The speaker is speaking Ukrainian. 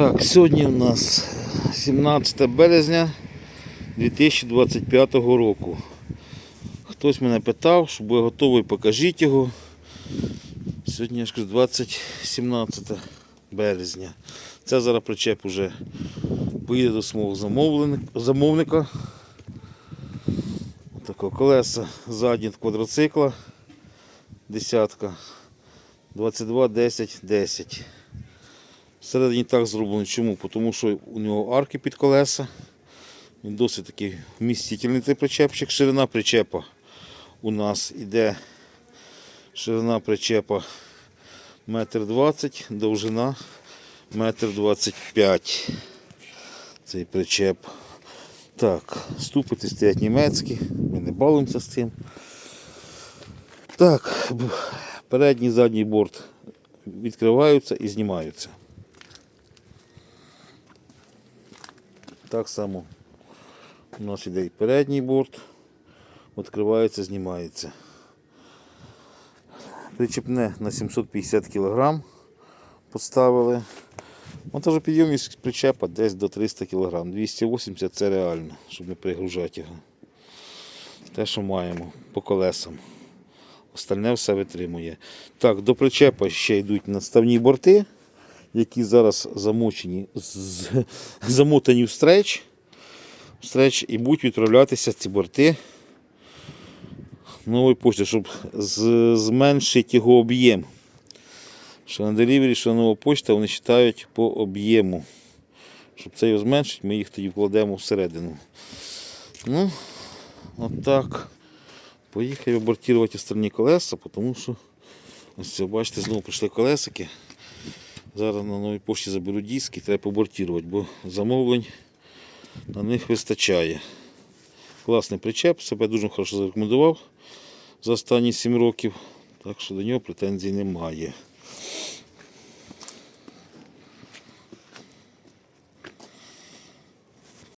Так, сьогодні у нас 17 березня 2025 року. Хтось мене питав, що буде готовий, покажіть його. Сьогодні ж 20, 17 березня. Це зараз причеп уже поїде до свого замовника. Такого колеса задні квадроцикла. Десятка. 22, 10, 10. Всередині так зроблено. Чому? Тому що у нього арки під колеса. Він досить такий вмістительний цей причепчик. Ширина причепа у нас іде ширина причепа метр двадцять, довжина метр двадцять п'ять. Цей причеп. Так, ступити стоять німецькі, ми не балуємося з цим. Так, передній задній борт відкриваються і знімаються. Так само у нас іде і передній борт, відкривається, знімається. Причепне на 750 кг поставили. Монтажопідйомність причепа десь до 300 кг. 280 це реально, щоб не пригружати його. Те, що маємо по колесам. Остальне все витримує. Так, до причепа ще йдуть наставні борти, які зараз замочені, замотані в стреч. В стреч і будуть відправлятися ці борти нової почти, щоб з- зменшити його об'єм. Що на делівері, що на нова почта, вони вважають по об'єму. Щоб це його зменшити, ми їх тоді вкладемо всередину. Ну, отак. Поїхав абортувати остальні колеса, тому що ось це, бачите, знову прийшли колесики. Зараз на новій пошті заберу диски, треба побортувати, бо замовлень на них вистачає. Класний причеп, себе дуже хорошо зарекомендував за останні 7 років, так що до нього претензій немає.